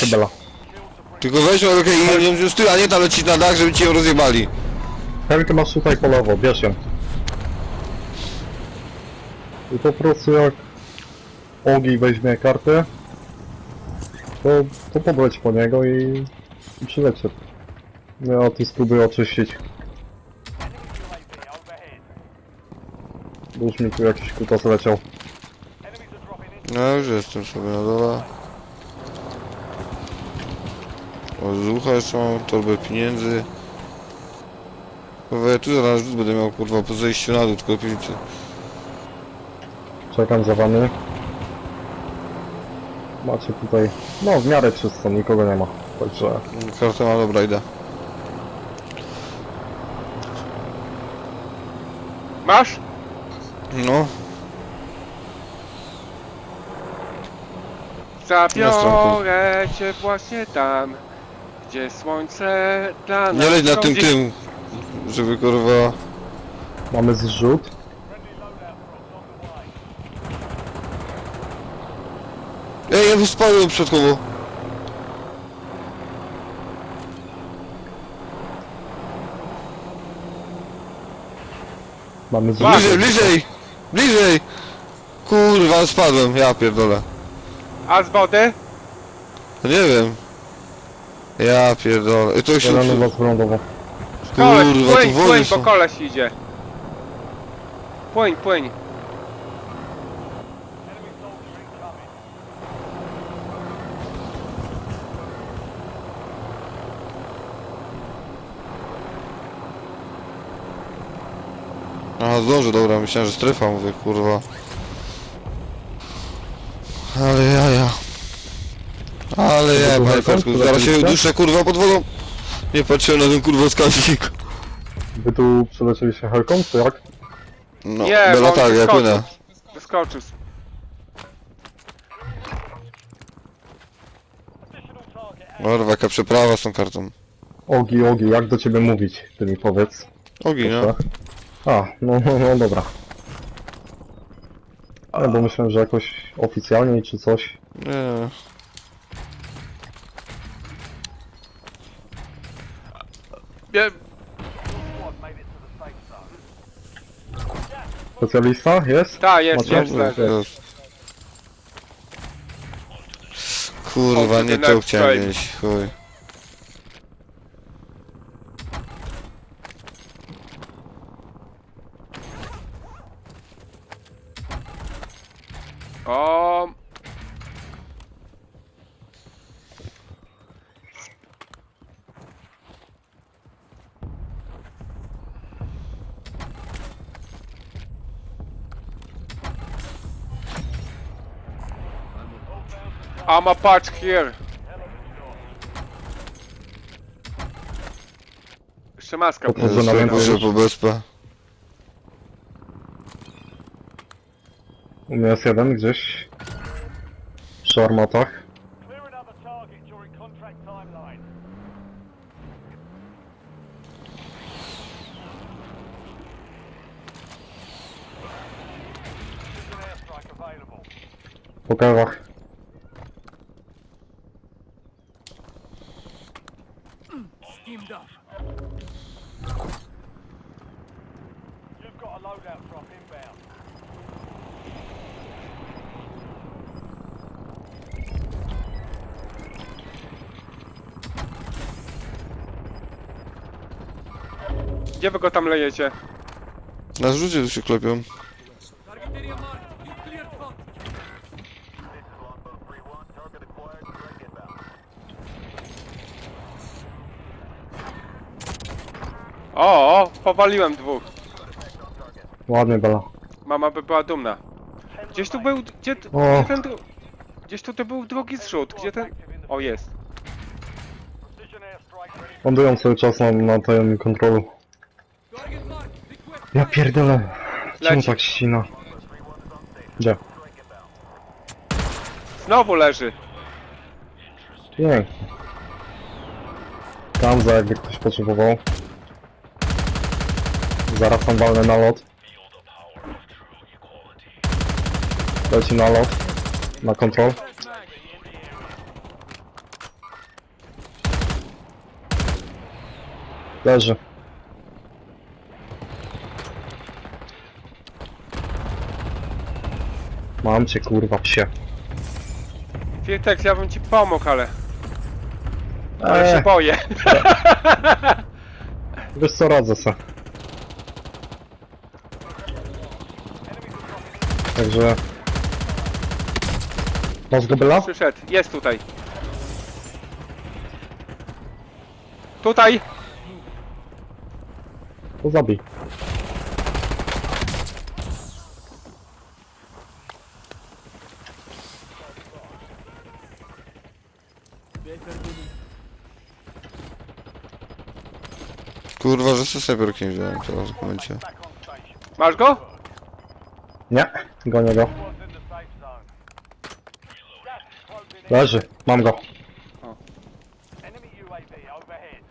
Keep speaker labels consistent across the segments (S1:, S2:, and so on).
S1: weź.
S2: Bela.
S1: Tylko weź Olkę i ją już ty, a nie tam lecisz na dach, żeby cię ją rozjebali.
S2: Helkę masz tutaj po lewo, bierz ją. I po prostu jak Ogi weźmie kartę, to, to podleć po niego i, i przylecie. Ja tu spróbuję oczyścić. Bo już mi tu jakiś kutas leciał.
S1: No już jestem sobie na dole. O, zucha jeszcze mam, torbę pieniędzy. Kurwa, ja tu zaraz rzut będę miał, kurwa, po zejściu na dół, tylko pieniędzy.
S2: Czekam za wami. Macie tutaj, no w miarę czysto, nikogo nie ma. Także
S1: Kartę ma, dobra, idę.
S3: Masz?
S1: No,
S3: Zabiorę cię właśnie tam, gdzie słońce dla nas
S1: nie leć na tym
S3: wschodzi.
S1: tym, żeby kurwa...
S2: mamy zrzut.
S1: Ej, ja spadłem przypadkowo.
S2: Mamy zrzut.
S1: Bliżej, bliżej! Bliżej! Kurwa, spadłem, ja pierdolę.
S3: A z wody?
S1: Nie wiem. Ja pierdolę. I to się...
S2: Zielony wylądował.
S3: Koleś,
S1: Kurwa, tu
S3: płyń,
S1: wody
S3: płyń,
S1: są.
S3: bo koleś idzie. Płyń, płyń.
S1: Aha, zdążę, dobra, myślałem, że strefa, mówię, kurwa. Ale jaja. Ale ja, panie zaraz się uduszę, kurwa, pod wodą. Nie patrzyłem na ten kurwa wskaźnik.
S2: Wy tu przelecieliście helką, czy jak?
S1: No,
S3: Nie,
S1: Bela
S3: bo on
S1: tak, ja
S3: wyskoczył.
S1: płynę.
S3: Wyskoczył.
S1: Kurwa, jaka przeprawa z tą kartą.
S2: Ogi, Ogi, jak do ciebie mówić? Ty mi powiedz.
S1: Ogień, no.
S2: proszę. A, no, no, no dobra. Nie, bo myślałem, że jakoś oficjalnie czy coś.
S1: Nie.
S3: Nie,
S2: Specjalista jest?
S3: Ta, jest,
S2: Macie?
S3: jest,
S2: Dobra,
S3: leży.
S2: jest.
S1: Kurwa, nie to chciałem mieć, chuj.
S3: O, I'm a patch here. Jeszcze maska.
S2: Może na
S1: duży
S2: już.
S1: po bezpa.
S2: U mnie jest jeden gdzieś. Przy armatach.
S4: Clear another target during contract timeline. Precision airstrike available.
S2: Po kawach.
S4: You've got a loadout drop inbound.
S3: Gdzie wy go tam lejecie?
S1: Na zrzucie tu się klepią.
S3: O, o, powaliłem dwóch.
S2: Ładnie Bela.
S3: Mama by była dumna. Gdzieś tu był, gdzie, t-
S2: O.
S3: gdzie ten dru... Gdzieś tu to był drugi zrzut, gdzie ten... O, jest.
S2: Lądują cały czas na, na tym kontrolu. Ja pierdolę. Czemu
S3: Leci.
S2: tak ścina? Gdzie?
S3: Znowu leży.
S2: Pięknie. Tam za jakby ktoś potrzebował. Zaraz są walne na lot. Leci na lot. Na kontrol. Leży. Mam cię kurwa psie.
S3: Firtek, ja bym ci pomógł, ale... Ale
S2: eee.
S3: się boję.
S2: Wiesz co, radzę se. Także... Masz go byla?
S3: Przyszedł, jest tutaj. Tutaj!
S2: To zabij.
S1: Kurwa, że sobie nie wziąłem teraz w momencie.
S3: Masz go?
S2: Nie, gonię go. Leży, mam go.
S4: Enemy UAV overhead.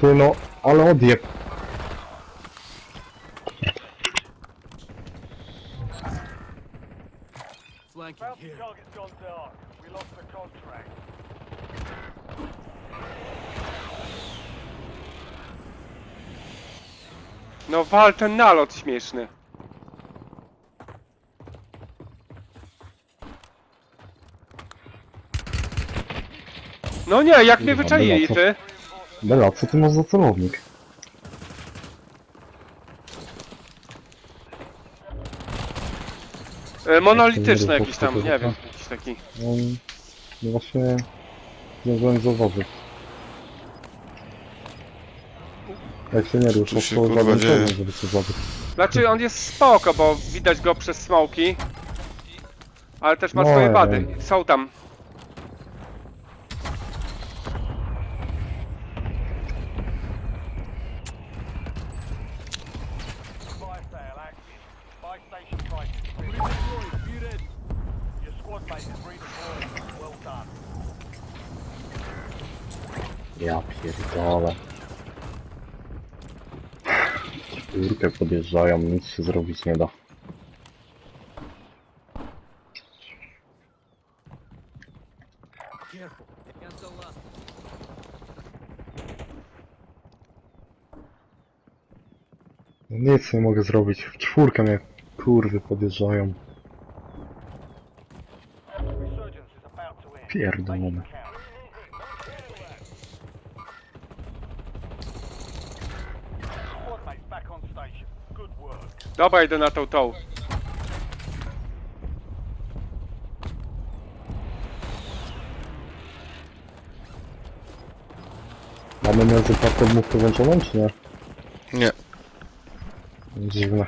S2: Ty no, ale odjeb.
S3: No wal ten nalot śmieszny. No nie, jak mnie
S2: Kurwa,
S3: wyczaili, ty?
S2: Bela, co ty masz za celownik?
S3: E, Monolityczny jakiś tam,
S2: nie wiem,
S3: jakiś taki.
S2: No, no właśnie... Zdążyłem zauważyć. Jak się nie rusz,
S1: Tu się,
S2: to
S1: kurwa, dzieje.
S2: żeby cię zabić.
S3: Znaczy on jest spoko, bo widać go przez smoki. Ale też ma
S2: No,
S3: swoje
S2: ja
S3: wady.
S2: wiem.
S3: Są tam.
S4: Fire sale active. Buy station prices ready. Your squad mate is redeployed. Well done.
S2: Ja pierdolę. Czwórkę podjeżdżają, nic się zrobić nie da. Nic nie mogę zrobić. W czwórkę mnie kurwy podjeżdżają. Pierdolone.
S3: Dobra, idę na tą tą.
S2: Mamy między platformówkę włączoną, czy nie?
S1: Nie.
S2: Dziwne.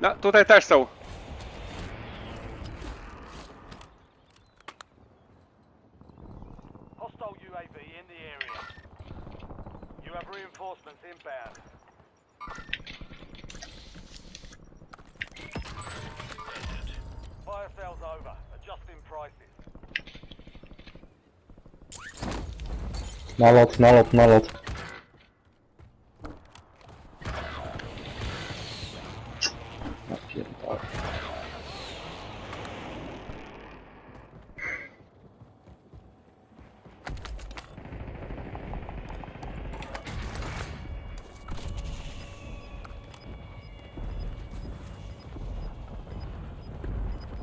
S3: No, tutaj też są.
S2: Nalot, nalot, nalot. Ja pierdolę.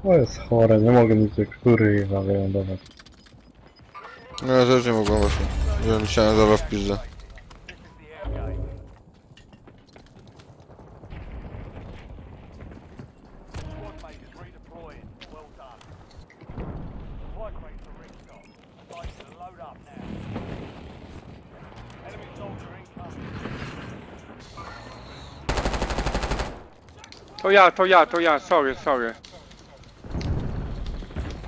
S2: To jest chore, nie mogę nic do kurwa wylądować.
S1: No ja też nie mogłem właśnie. Wziąłem chciałem zaraz w pizdę.
S4: To
S3: ja, to ja, to ja, sorry, sorry.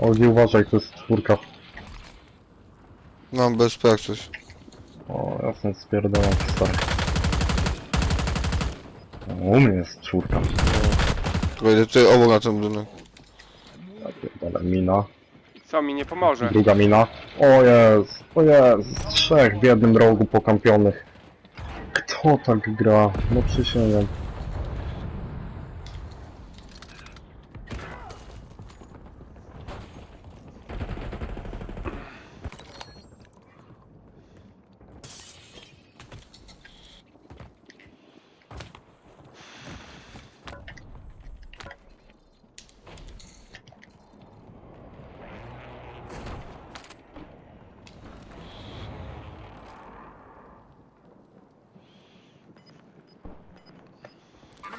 S2: Olgi uważaj, to jest czwórka.
S1: Mam bez jak coś.
S2: O, ja sam spierdolam stary. U mnie jest czwórka.
S1: Tylko idę tutaj obok na ten budynek.
S2: Ja pierdolę, mina.
S3: Co mi nie pomoże?
S2: Druga mina. O jest, o jest. Trzech w jednym rogu pokampionych. Kto tak gra? No przysięgam.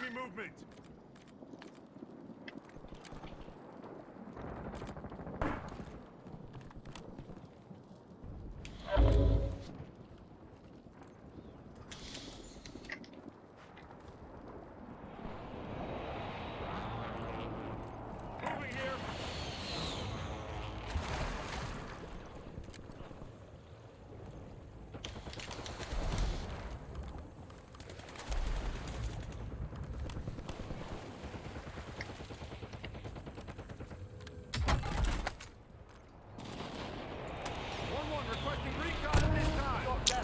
S4: Enemy movement.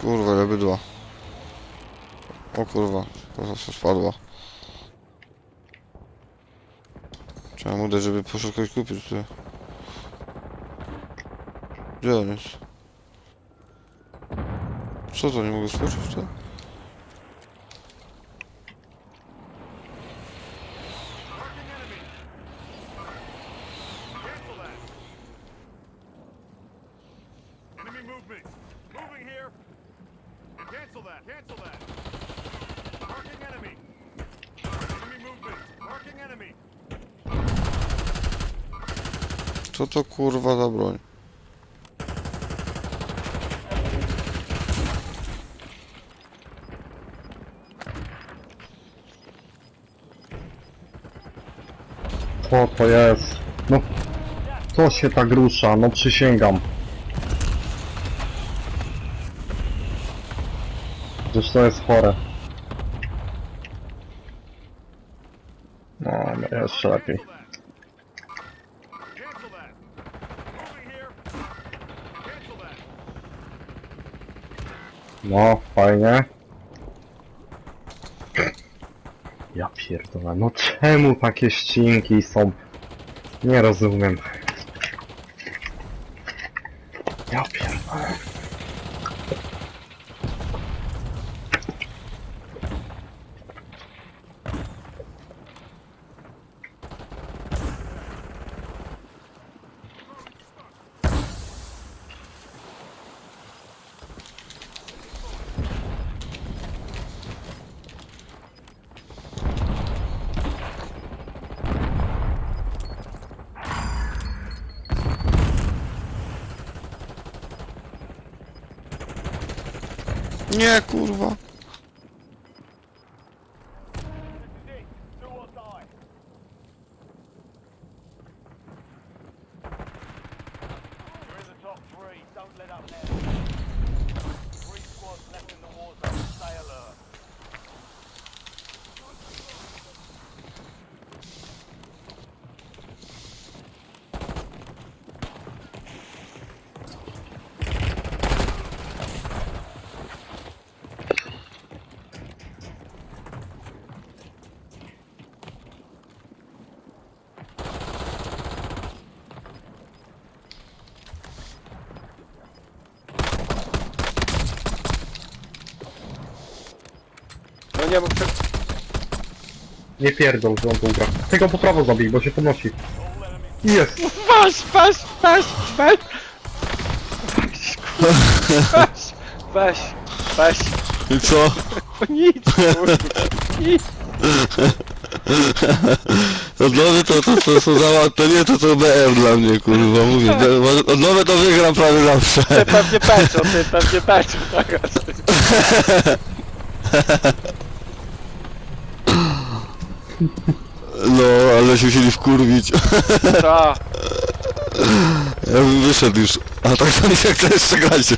S1: Kurwa, ile bydła. O kurwa, to zawsze spadła. Trzeba mu dać, żeby poszedł kogoś kupić tutaj. Gdzie on jest? Co to, nie mogę skoczyć to?
S4: Marking enemy. Cancel that. Enemy movement. Moving here. Cancel that. Cancel that. Marking enemy. Enemy movement. Marking enemy.
S1: Co to kurwa za broń?
S2: Co to jest? No, co się tak rusza? No przysięgam. Przecież to jest chore. No, no jeszcze lepiej.
S4: Moving here. Cancel that.
S2: No, fajnie. Ja pierdolę, no czemu takie ścinki są? Nie rozumiem. Ja pierdolę.
S4: Top three. Don't let up now.
S3: Nie, bo prze...
S2: Nie pierdol, że on tu gra. Tego po prawo zabij, bo się podnosi. Jest!
S3: Weź, weź, weź, weź! Weź, weź, weź,
S1: I co?
S3: nic, kurwa, nic.
S1: Odnowy to, to, to, to, za, to nie to to BM dla mnie, kurwa, mówię. de- Odnowy to wygram prawie zawsze.
S3: Ty pewnie peczą, ty pewnie peczą teraz.
S1: No, ale się musieli wkurwić.
S3: Co?
S1: Ja bym wyszedł już. A tak to nie jak to jeszcze grać.